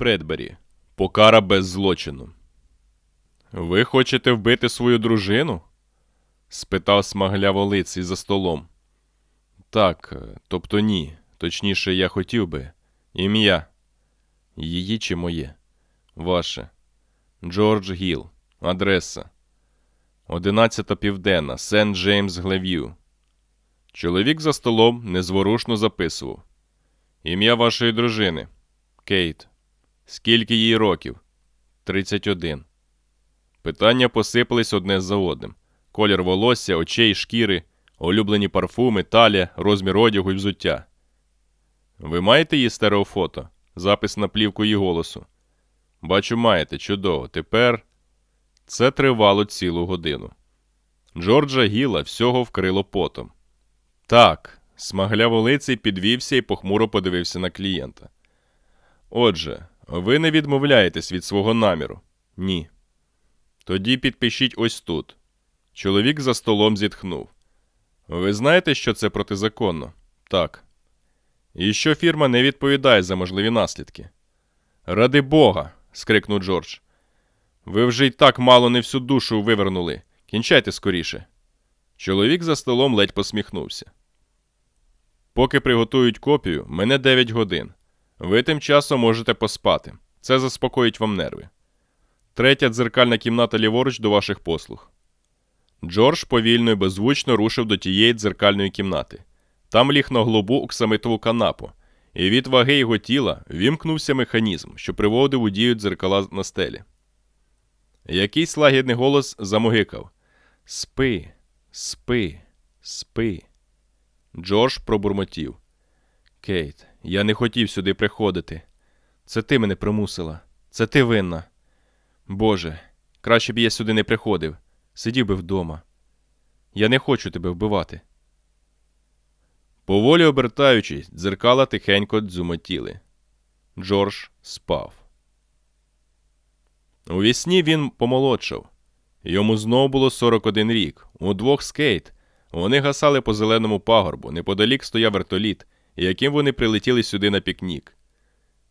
Бредбері. Покара без злочину. Ви хочете вбити свою дружину? спитав смагляволиций за столом. Так, е, тобто ні. Точніше, я хотів би. Ім'я. Її чи моє? Ваше. Джордж Гіл. Адреса. 11 південна. Сент Джеймс Глев'ю. Чоловік за столом незворушно записував. Ім'я вашої дружини. Кейт. Скільки їй років? 31. Питання посипались одне за одним. Колір волосся, очей, шкіри, улюблені парфуми, талія, розмір одягу і взуття. Ви маєте її стереофото? Запис на плівку її голосу. Бачу, маєте, чудово. Тепер це тривало цілу годину. Джорджа Гіла всього вкрило потом. Так, смагляволиций підвівся і похмуро подивився на клієнта. Отже, ви не відмовляєтесь від свого наміру? Ні. Тоді підпишіть ось тут. Чоловік за столом зітхнув. Ви знаєте, що це протизаконно? Так. І що фірма не відповідає за можливі наслідки? Ради Бога. скрикнув Джордж. Ви вже й так мало не всю душу вивернули. Кінчайте скоріше. Чоловік за столом ледь посміхнувся. Поки приготують копію, мене 9 годин. Ви тим часом можете поспати. Це заспокоїть вам нерви. Третя дзеркальна кімната ліворуч до ваших послуг. Джордж повільно і беззвучно рушив до тієї дзеркальної кімнати. Там ліг на глобу оксамитову канапу, і від ваги його тіла вімкнувся механізм, що приводив у дію дзеркала на стелі. Якийсь лагідний голос замогикав Спи, спи, спи. Джордж пробурмотів. Кейт, я не хотів сюди приходити. Це ти мене примусила. Це ти винна. Боже, краще б я сюди не приходив. Сидів би вдома. Я не хочу тебе вбивати. Поволі обертаючись, дзеркала тихенько дзюмотіли. Джордж спав. У вісні він помолодшав. Йому знов було 41 рік. Удвох скейт. Вони гасали по зеленому пагорбу, неподалік стояв вертоліт, яким вони прилетіли сюди на пікнік.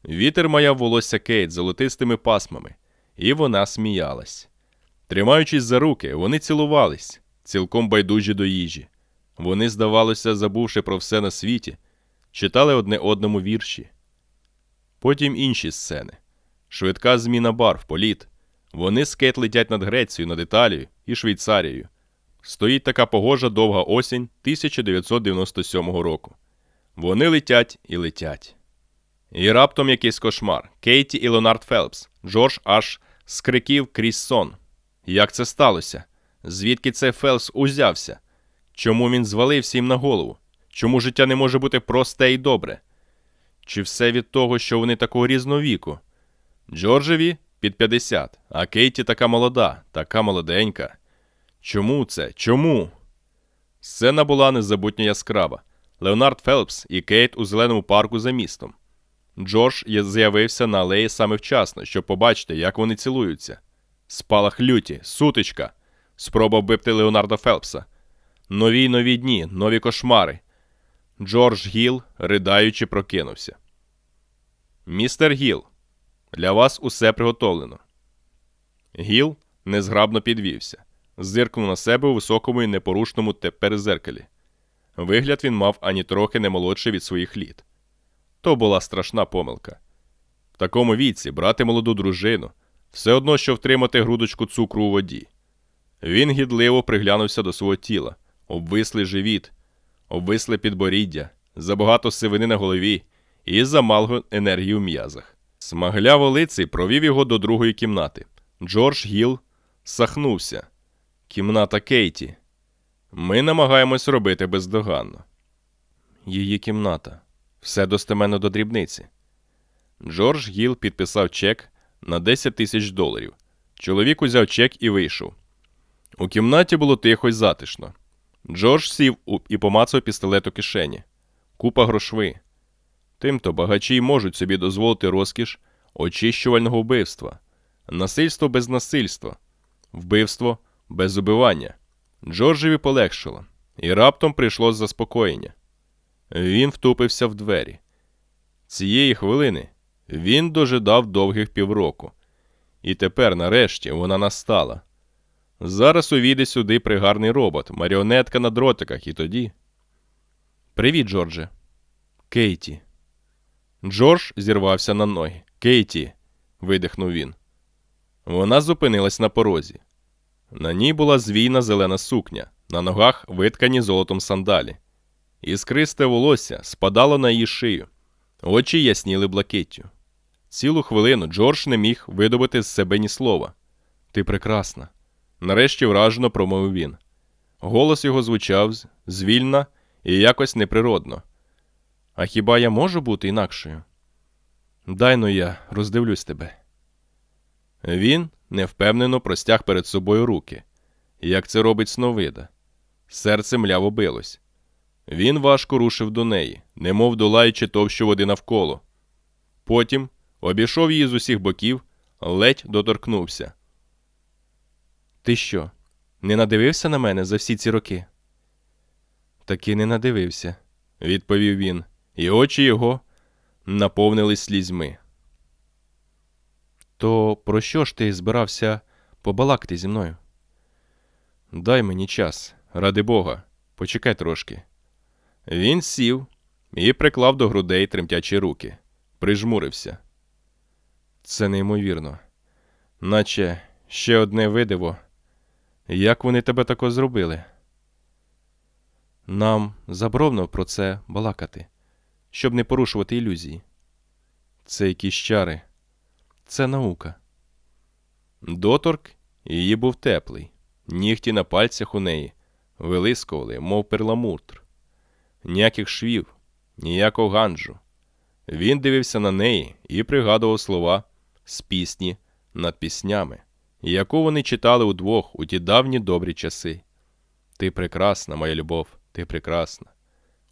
Вітер маяв волосся Кейт золотистими пасмами, і вона сміялась. Тримаючись за руки, вони цілувались, цілком байдужі до їжі. Вони, здавалося, забувши про все на світі, читали одне одному вірші. Потім інші сцени. Швидка зміна барв, політ. Вони з Кейт летять над Грецією, над Італією і Швейцарією. Стоїть така погожа довга осінь 1997 року. Вони летять і летять. І раптом якийсь кошмар. Кейті і Леонард Фелпс. Джордж аж скриків крізь сон. Як це сталося? Звідки цей Фелпс узявся? Чому він звалився їм на голову? Чому життя не може бути просте і добре? Чи все від того, що вони такого різного віку? Джорджеві під 50, а Кейті така молода, така молоденька. Чому це? Чому? Сцена була незабутньо яскрава. Леонард Фелпс і Кейт у зеленому парку за містом. Джордж з'явився на алеї саме вчасно, щоб побачити, як вони цілуються. Спалах люті, сутичка, спроба вбити Леонарда Фелпса. Нові нові дні, нові кошмари. Джордж Гіл, ридаючи, прокинувся. Містер Гіл, для вас усе приготовлено. Гіл незграбно підвівся, зиркнув на себе у високому і непорушному тепер зеркалі. Вигляд він мав ані трохи не молодший від своїх літ. То була страшна помилка. В такому віці брати молоду дружину все одно, що втримати грудочку цукру у воді. Він гідливо приглянувся до свого тіла, обвислий живіт, обвисле підборіддя, забагато сивини на голові і замалго енергії в м'язах. Смагляво лиций провів його до другої кімнати. Джордж Гіл сахнувся. Кімната Кейті. Ми намагаємось робити бездоганно. Її кімната. Все достеменно до дрібниці. Джордж Гіл підписав чек на 10 тисяч доларів. Чоловік узяв чек і вийшов. У кімнаті було тихо й затишно. Джордж сів і помацав пістолет у кишені. Купа грошви. Тимто багачі можуть собі дозволити розкіш очищувального вбивства, насильство без насильства, вбивство без убивання. Джорджеві полегшило, і раптом прийшло заспокоєння. Він втупився в двері. Цієї хвилини Він дожидав довгих півроку. І тепер, нарешті, вона настала. Зараз увійде сюди пригарний робот, маріонетка на дротиках, і тоді. Привіт, Джордже. Кейті. Джордж зірвався на ноги. Кейті. видихнув він. Вона зупинилась на порозі. На ній була звійна зелена сукня, на ногах виткані золотом сандалі. Іскристе волосся спадало на її шию, очі ясніли блакиттю. Цілу хвилину Джордж не міг видобути з себе ні слова. Ти прекрасна. Нарешті вражено промовив він. Голос його звучав звільна і якось неприродно. А хіба я можу бути інакшою? Дай но я роздивлюсь тебе. Він невпевнено простяг перед собою руки, як це робить сновида. Серце мляво билось. Він важко рушив до неї, немов долаючи товщу води навколо. Потім обійшов її з усіх боків, ледь доторкнувся. Ти що, не надивився на мене за всі ці роки? Таки не надивився, відповів він, і очі його наповнились слізьми. То про що ж ти збирався побалакати зі мною? Дай мені час, ради Бога, почекай трошки. Він сів і приклав до грудей тремтячі руки, прижмурився. Це неймовірно. Наче ще одне видиво. Як вони тебе тако зробили? Нам заборонено про це балакати, щоб не порушувати ілюзії. Це якісь чари. Це наука. Доторк її був теплий. Нігті на пальцях у неї вилискували, мов перламутр. Ніяких швів, ніякого ганджу. Він дивився на неї і пригадував слова з пісні над піснями, яку вони читали удвох у ті давні добрі часи. Ти прекрасна, моя любов, ти прекрасна.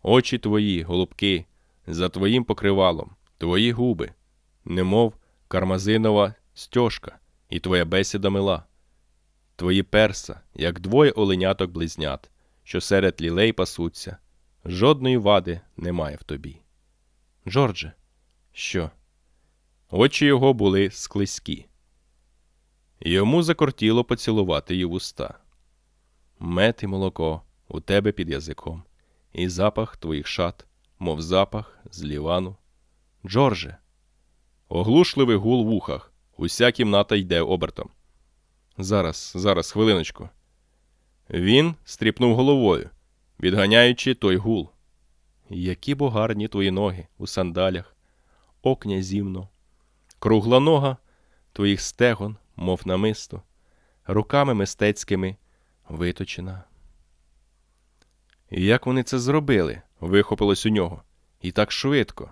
Очі твої, голубки, за твоїм покривалом, твої губи, немов кармазинова стьожка, і твоя бесіда мила. Твої перса, як двоє оленяток близнят, що серед лілей пасуться. Жодної вади немає в тобі. Джордже, що? Очі його були склизькі. Йому закортіло поцілувати її вуста. Мед і молоко у тебе під язиком, і запах твоїх шат, мов запах з лівану. Джордже. Оглушливий гул в ухах. Уся кімната йде обертом. Зараз, зараз, хвилиночку. Він стріпнув головою, відганяючи той гул. Які бо гарні твої ноги у сандалях, о князівно, кругла нога твоїх стегон, мов намисто, руками мистецькими виточена. Як вони це зробили? вихопилось у нього. І так швидко.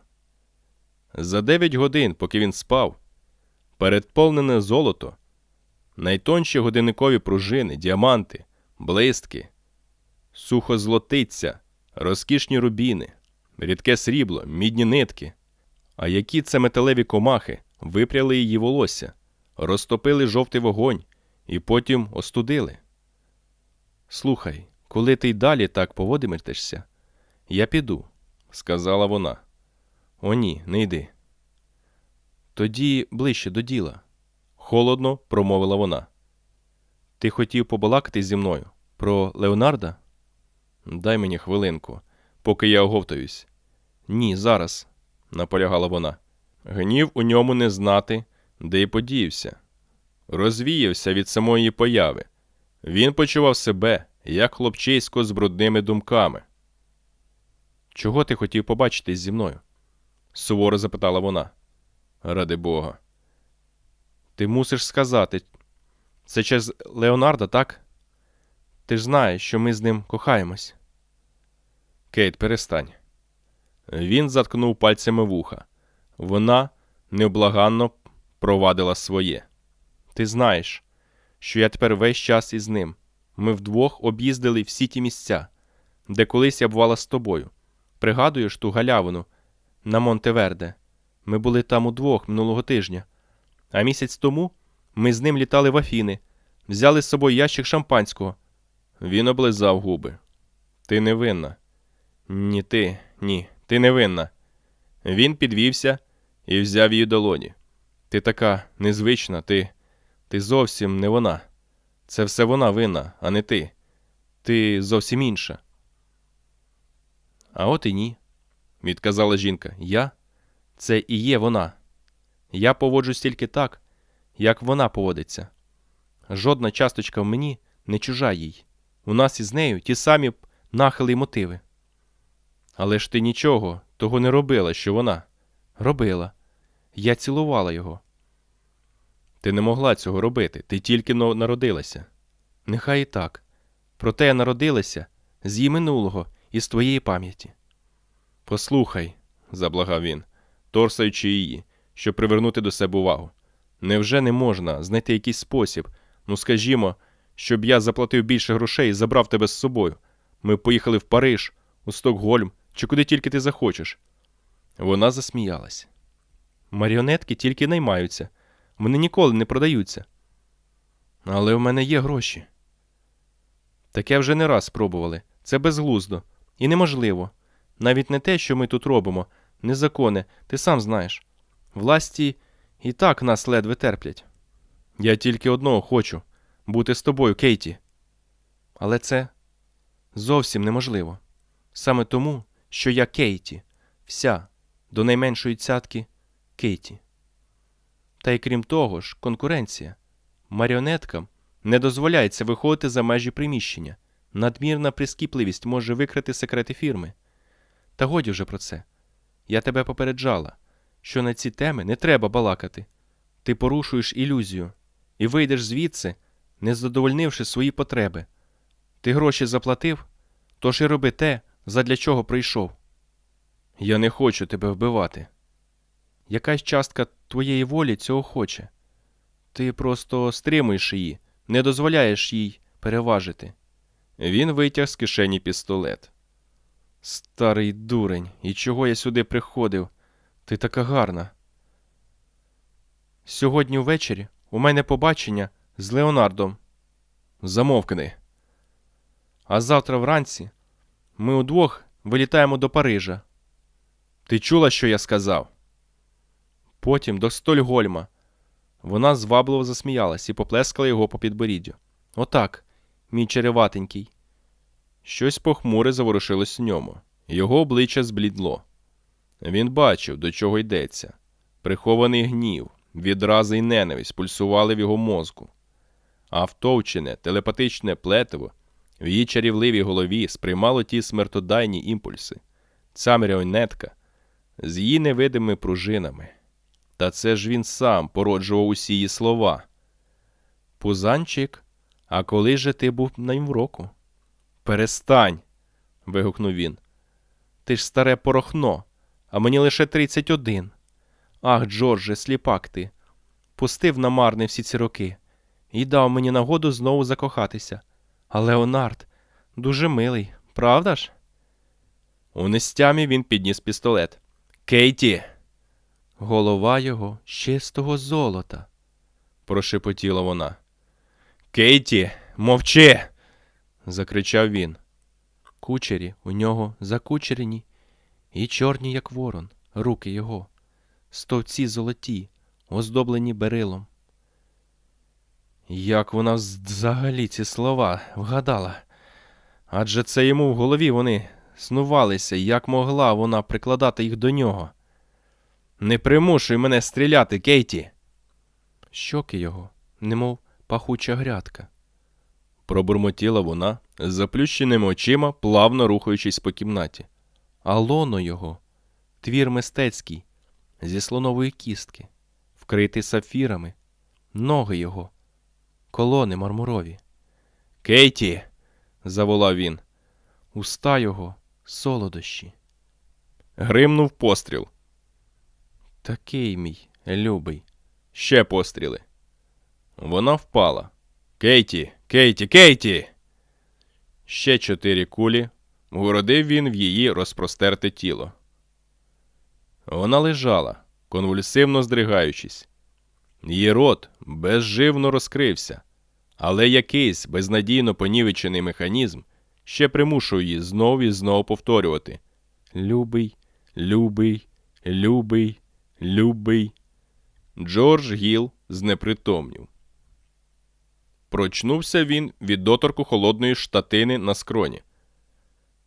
За дев'ять годин, поки він спав, передповнене золото, найтонші годинникові пружини, діаманти, блистки, сухозлотиця, розкішні рубіни, рідке срібло, мідні нитки. А які це металеві комахи випряли її волосся, розтопили жовтий вогонь і потім остудили. Слухай, коли ти й далі так поводитимешся, я піду, сказала вона. О, ні, не йди. Тоді ближче до діла, холодно промовила вона. Ти хотів побалакати зі мною про Леонарда? Дай мені хвилинку, поки я оговтаюсь. Ні, зараз, наполягала вона. Гнів у ньому не знати, де й подіявся. Розвіявся від самої появи. Він почував себе, як хлопчисько з брудними думками. Чого ти хотів побачитись зі мною? Суворо запитала вона. Ради Бога. Ти мусиш сказати. Це через Леонарда, так? Ти ж знаєш, що ми з ним кохаємось. Кейт, перестань. Він заткнув пальцями вуха. Вона невблаганно провадила своє. Ти знаєш, що я тепер весь час із ним. Ми вдвох об'їздили всі ті місця, де колись я бувала з тобою. Пригадуєш ту галявину на Монтеверде? Ми були там удвох минулого тижня. А місяць тому ми з ним літали в Афіни, взяли з собою ящик шампанського. Він облизав губи. Ти не винна. Ні, ти, ні, ти не винна. Він підвівся і взяв її долоні. Ти така незвична, ти. Ти зовсім не вона. Це все вона винна, а не ти. Ти зовсім інша. А от і ні, відказала жінка. Я це і є вона. Я поводжусь тільки так, як вона поводиться. Жодна часточка в мені не чужа їй. У нас із нею ті самі нахили й мотиви. Але ж ти нічого того не робила, що вона. Робила. Я цілувала його. Ти не могла цього робити, ти тільки народилася. Нехай і так. Проте я народилася з її минулого і з твоєї пам'яті. Послухай, заблагав він, торсаючи її, щоб привернути до себе увагу. Невже не можна знайти якийсь спосіб, ну скажімо, щоб я заплатив більше грошей і забрав тебе з собою? Ми поїхали в Париж, у Стокгольм чи куди тільки ти захочеш. Вона засміялась. Маріонетки тільки наймаються, вони ніколи не продаються. Але в мене є гроші. Таке вже не раз спробували. Це безглуздо і неможливо. Навіть не те, що ми тут робимо, незаконне, ти сам знаєш. Власті і так нас ледве терплять. Я тільки одного хочу бути з тобою, Кейті. Але це зовсім неможливо. Саме тому, що я Кейті, вся, до найменшої цятки Кейті. Та й крім того ж, конкуренція. Маріонеткам не дозволяється виходити за межі приміщення. Надмірна прискіпливість може викрити секрети фірми. Та годі вже про це. Я тебе попереджала, що на ці теми не треба балакати. Ти порушуєш ілюзію і вийдеш звідси, не задовольнивши свої потреби. Ти гроші заплатив, тож і роби те, задля чого прийшов. Я не хочу тебе вбивати. Якась частка твоєї волі цього хоче. Ти просто стримуєш її, не дозволяєш їй переважити. Він витяг з кишені пістолет. Старий дурень, і чого я сюди приходив? Ти така гарна. Сьогодні ввечері у мене побачення з Леонардом. Замовкни. А завтра вранці ми удвох вилітаємо до Парижа. Ти чула, що я сказав? Потім до Стольгольма. Вона звабливо засміялась і поплескала його по підборіддю. Отак, мій череватенький. Щось похмуре заворушилось у ньому. Його обличчя зблідло. Він бачив, до чого йдеться. Прихований гнів, відрази й ненависть пульсували в його мозку. А втовчене, телепатичне плетиво в її чарівливій голові сприймало ті смертодайні імпульси. Ця маріонетка з її невидимими пружинами. Та це ж він сам породжував усі її слова. Пузанчик, а коли же ти був на вроку? Перестань. вигукнув він. Ти ж старе порохно, а мені лише тридцять один. Ах, Джордже, сліпак ти. Пустив намарне всі ці роки і дав мені нагоду знову закохатися. А Леонард дуже милий, правда ж? У нестямі він підніс пістолет. Кейті. Голова його чистого золота, прошепотіла вона. Кейті, мовчи. закричав він. Кучері у нього закучерені і чорні, як ворон, руки його, стовці золоті, оздоблені берилом. Як вона взагалі ці слова вгадала? Адже це йому в голові вони снувалися, як могла вона прикладати їх до нього. Не примушуй мене стріляти, Кейті. Щоки його, немов пахуча грядка. Пробурмотіла вона, з заплющеними очима, плавно рухаючись по кімнаті. А лоно його, твір мистецький, зі слонової кістки, вкритий сафірами, ноги його, колони мармурові. Кейті. заволав він. Уста його солодощі. Гримнув постріл. Такий мій любий. Ще постріли. Вона впала. Кейті, Кейті, Кейті. Ще чотири кулі. Вгородив він в її розпростерте тіло. Вона лежала, конвульсивно здригаючись. Її рот безживно розкрився, але якийсь безнадійно понівечений механізм ще примушує її знов і знов повторювати Любий, любий, любий, любий. Джордж Гіл знепритомнів. Прочнувся він від доторку холодної штатини на скроні.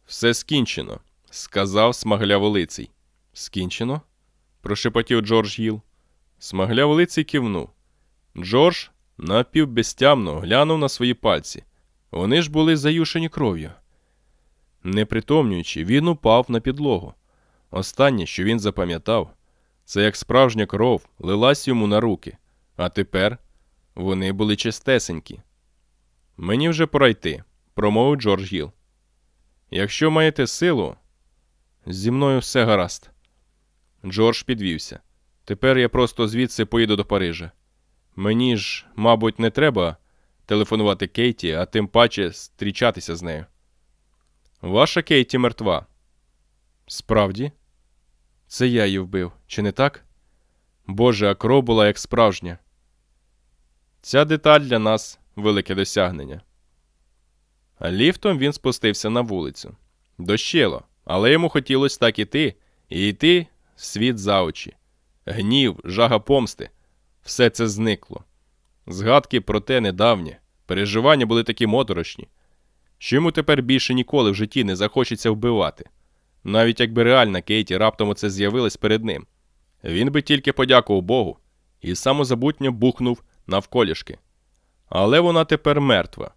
Все скінчено, сказав смагляволиций. Скінчено? прошепотів Джордж Гіл. Смагляволиций кивнув. Джордж напівбезтямно глянув на свої пальці. Вони ж були заюшені кров'ю. Не притомнюючи, він упав на підлогу. Останнє, що він запам'ятав, це як справжня кров лилась йому на руки, а тепер вони були чистесенькі. Мені вже пора йти, промовив Джордж Гіл. Якщо маєте силу, зі мною все гаразд. Джордж підвівся. Тепер я просто звідси поїду до Парижа. Мені ж, мабуть, не треба телефонувати Кейті, а тим паче зустрічатися з нею. Ваша Кейті мертва. Справді? Це я її вбив, чи не так? Боже, а кров була як справжня. Ця деталь для нас велике досягнення. Ліфтом він спустився на вулицю. Дощило, але йому хотілося так іти і йти в світ за очі. Гнів, жага помсти все це зникло. Згадки про те недавнє, переживання були такі моторошні, що йому тепер більше ніколи в житті не захочеться вбивати. Навіть якби реальна Кейті раптом оце з'явилась перед ним. Він би тільки подякував Богу і самозабутньо бухнув навколішки. Але вона тепер мертва.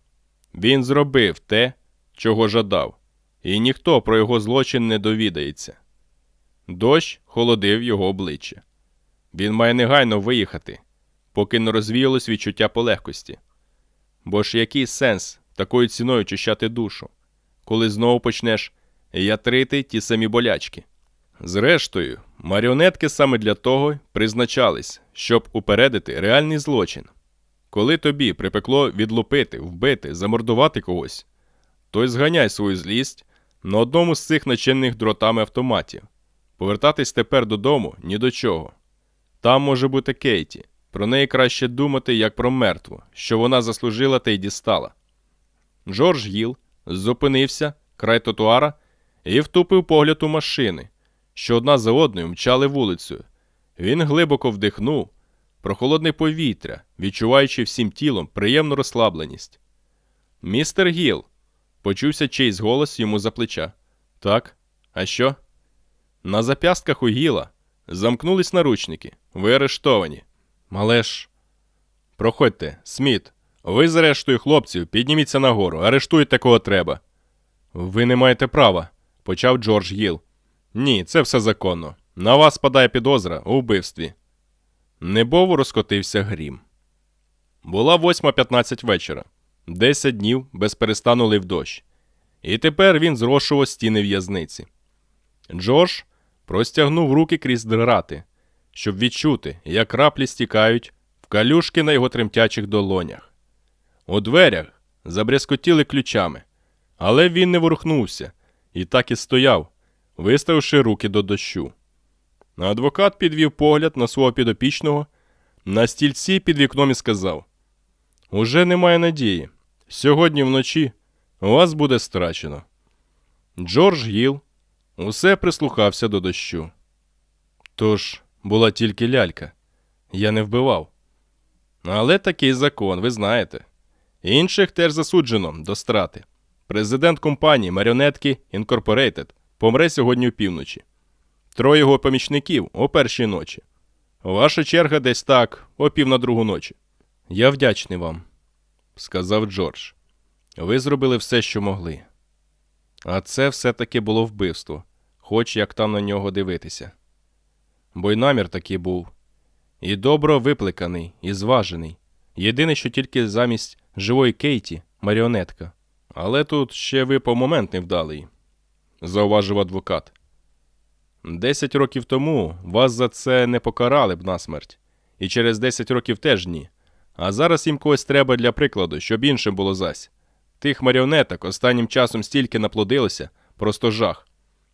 Він зробив те, чого жадав, і ніхто про його злочин не довідається. Дощ холодив його обличчя. Він має негайно виїхати, поки не розвіялось відчуття полегкості. Бо ж який сенс такою ціною чищати душу, коли знову почнеш ятрити ті самі болячки? Зрештою, маріонетки саме для того призначались, щоб упередити реальний злочин. Коли тобі припекло відлупити, вбити, замордувати когось, то й зганяй свою злість на одному з цих начинених дротами автоматів. Повертатись тепер додому ні до чого. Там може бути Кейті. Про неї краще думати як про мертву, що вона заслужила та й дістала. Джордж Гіл зупинився край тротуара і втупив погляд у машини, що одна за одною мчали вулицею. Він глибоко вдихнув прохолодне повітря, відчуваючи всім тілом приємну розслабленість. Містер Гіл, почувся чийсь голос йому за плеча. Так, а що? На зап'ястках у Гіла замкнулись наручники. Ви арештовані. Малеш. Проходьте, Сміт. Ви з рештою хлопців підніміться нагору, арештуйте кого треба. Ви не маєте права, почав Джордж Гіл. Ні, це все законно. На вас падає підозра у вбивстві. Небово розкотився грім. Була 8.15 вечора. Десять днів без перестану лив дощ. І тепер він зрошував стіни в'язниці. Джордж простягнув руки крізь драти, щоб відчути, як краплі стікають в калюшки на його тремтячих долонях. У дверях забрязкотіли ключами, але він не ворухнувся і так і стояв, виставивши руки до дощу. Адвокат підвів погляд на свого підопічного на стільці під вікном і сказав: Уже немає надії. Сьогодні вночі вас буде страчено. Джордж Гіл усе прислухався до дощу. Тож була тільки лялька. Я не вбивав. Але такий закон, ви знаєте. Інших теж засуджено до страти. Президент компанії Маріонетки Incorporated помре сьогодні опівночі. Троє його помічників о першій ночі. Ваша черга десь так, о пів на другу ночі. Я вдячний вам, сказав Джордж. Ви зробили все, що могли. А це все-таки було вбивство, хоч як там на нього дивитися. Бо й намір такий був. І добро випликаний, і зважений. Єдине, що тільки замість живої Кейті маріонетка. Але тут ще ви по момент невдалий, зауважив адвокат. Десять років тому вас за це не покарали б насмерть, і через десять років теж ні. А зараз їм когось треба для прикладу, щоб іншим було зась. Тих маріонеток останнім часом стільки наплодилося, просто жах.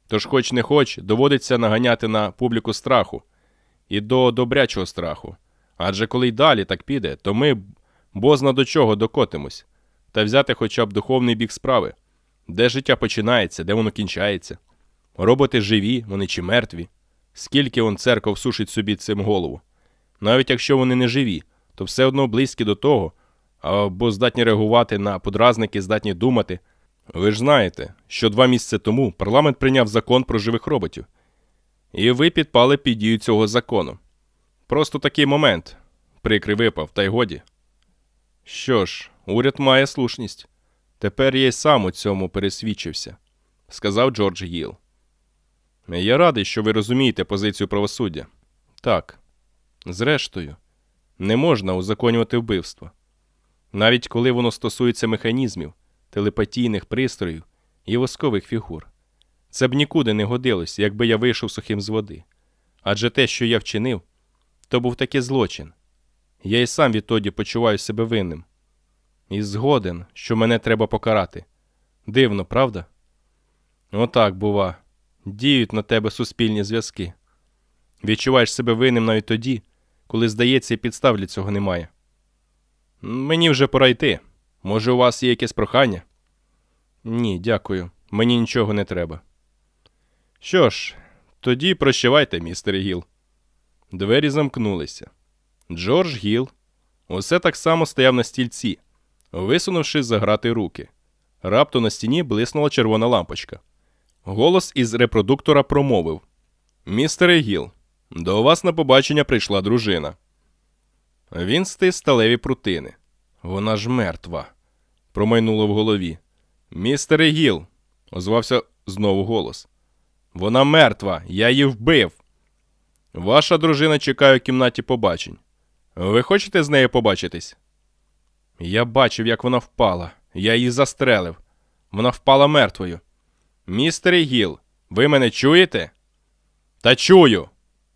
Тож, хоч не хоч, доводиться наганяти на публіку страху і до добрячого страху. Адже коли й далі так піде, то ми бозна до чого докотимось, та взяти хоча б духовний бік справи, де життя починається, де воно кінчається. Роботи живі, вони чи мертві. Скільки он церков сушить собі цим голову. Навіть якщо вони не живі, то все одно близькі до того, або здатні реагувати на подразники, здатні думати. Ви ж знаєте, що два місяці тому парламент прийняв закон про живих роботів. І ви підпали під дію цього закону. Просто такий момент. Прикрий випав, та й годі. Що ж, уряд має слушність. Тепер я й сам у цьому пересвідчився, сказав Джордж Гіл. Я радий, що ви розумієте позицію правосуддя. Так. Зрештою, не можна узаконювати вбивство. Навіть коли воно стосується механізмів, телепатійних пристроїв і воскових фігур. Це б нікуди не годилось, якби я вийшов сухим з води. Адже те, що я вчинив, то був таки злочин. Я і сам відтоді почуваю себе винним. І згоден, що мене треба покарати. Дивно, правда? Отак, бува. Діють на тебе суспільні зв'язки. Відчуваєш себе винним навіть тоді, коли, здається, і підстав для цього немає. Мені вже пора йти. Може, у вас є якесь прохання? Ні, дякую. Мені нічого не треба. Що ж, тоді прощавайте, містер Гіл. Двері замкнулися. Джордж Гіл усе так само стояв на стільці, висунувши за грати руки. Раптом на стіні блиснула червона лампочка. Голос із репродуктора промовив: Містере Гіл, до вас на побачення прийшла дружина. Він стис сталеві прутини. Вона ж мертва. промайнуло в голові. Містере Гіл, озвався знову голос. Вона мертва, я її вбив. Ваша дружина чекає у кімнаті побачень. Ви хочете з нею побачитись? Я бачив, як вона впала. Я її застрелив. Вона впала мертвою. Містере Гіл, ви мене чуєте? Та чую.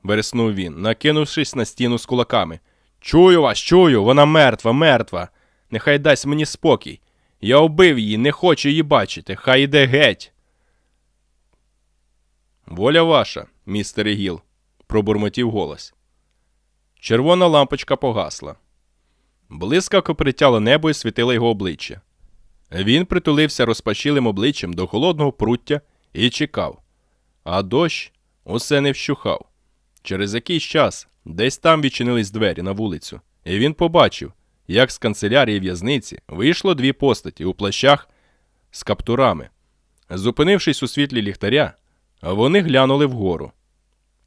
вереснув він, накинувшись на стіну з кулаками. Чую вас, чую, вона мертва, мертва. Нехай дасть мені спокій. Я убив її, не хочу її бачити. Хай іде геть. Воля ваша, містере Гіл, пробурмотів голос. Червона лампочка погасла. Блискавка притяла небо і світила його обличчя. Він притулився розпашілим обличчям до холодного пруття і чекав. А дощ усе не вщухав. Через якийсь час десь там відчинились двері на вулицю, і він побачив, як з канцелярії в'язниці вийшло дві постаті у плащах з каптурами. Зупинившись у світлі ліхтаря, вони глянули вгору.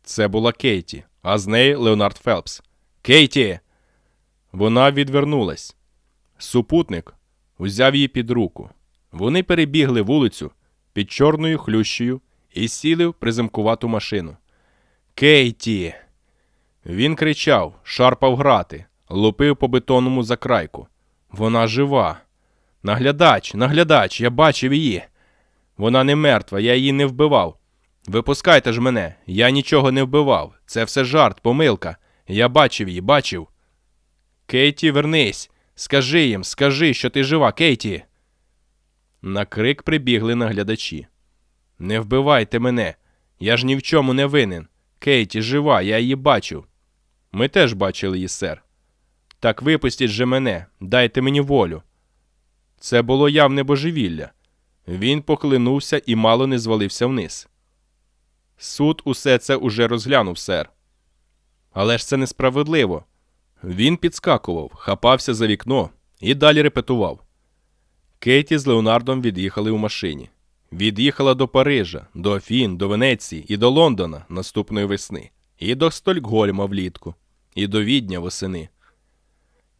Це була Кейті, а з нею Леонард Фелпс. Кейті! Вона відвернулась. Супутник узяв її під руку. Вони перебігли вулицю під чорною хлющею і сіли в приземкувату машину. Кейті! Він кричав, шарпав грати, лупив по бетонному закрайку. Вона жива. Наглядач, наглядач, я бачив її. Вона не мертва, я її не вбивав. Випускайте ж мене, я нічого не вбивав. Це все жарт, помилка. Я бачив її, бачив. Кейті, вернись. Скажи їм, скажи, що ти жива, Кейті. На крик прибігли наглядачі. Не вбивайте мене. Я ж ні в чому не винен. Кейті жива, я її бачив. Ми теж бачили її, сер. Так випустіть же мене, дайте мені волю. Це було явне божевілля. Він похлинувся і мало не звалився вниз. Суд усе це уже розглянув, сер. Але ж це несправедливо. Він підскакував, хапався за вікно і далі репетував. Кеті з Леонардом від'їхали у машині. Від'їхала до Парижа, до Афін, до Венеції і до Лондона наступної весни, і до Стокгольма влітку, і до Відня восени.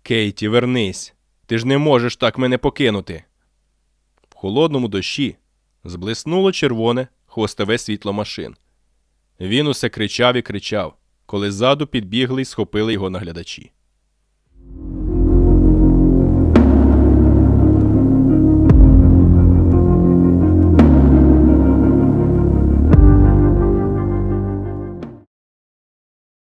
Кейті, вернись. Ти ж не можеш так мене покинути. В холодному дощі зблиснуло червоне хвостове світло машин. Він усе кричав і кричав, коли ззаду підбігли й схопили його наглядачі.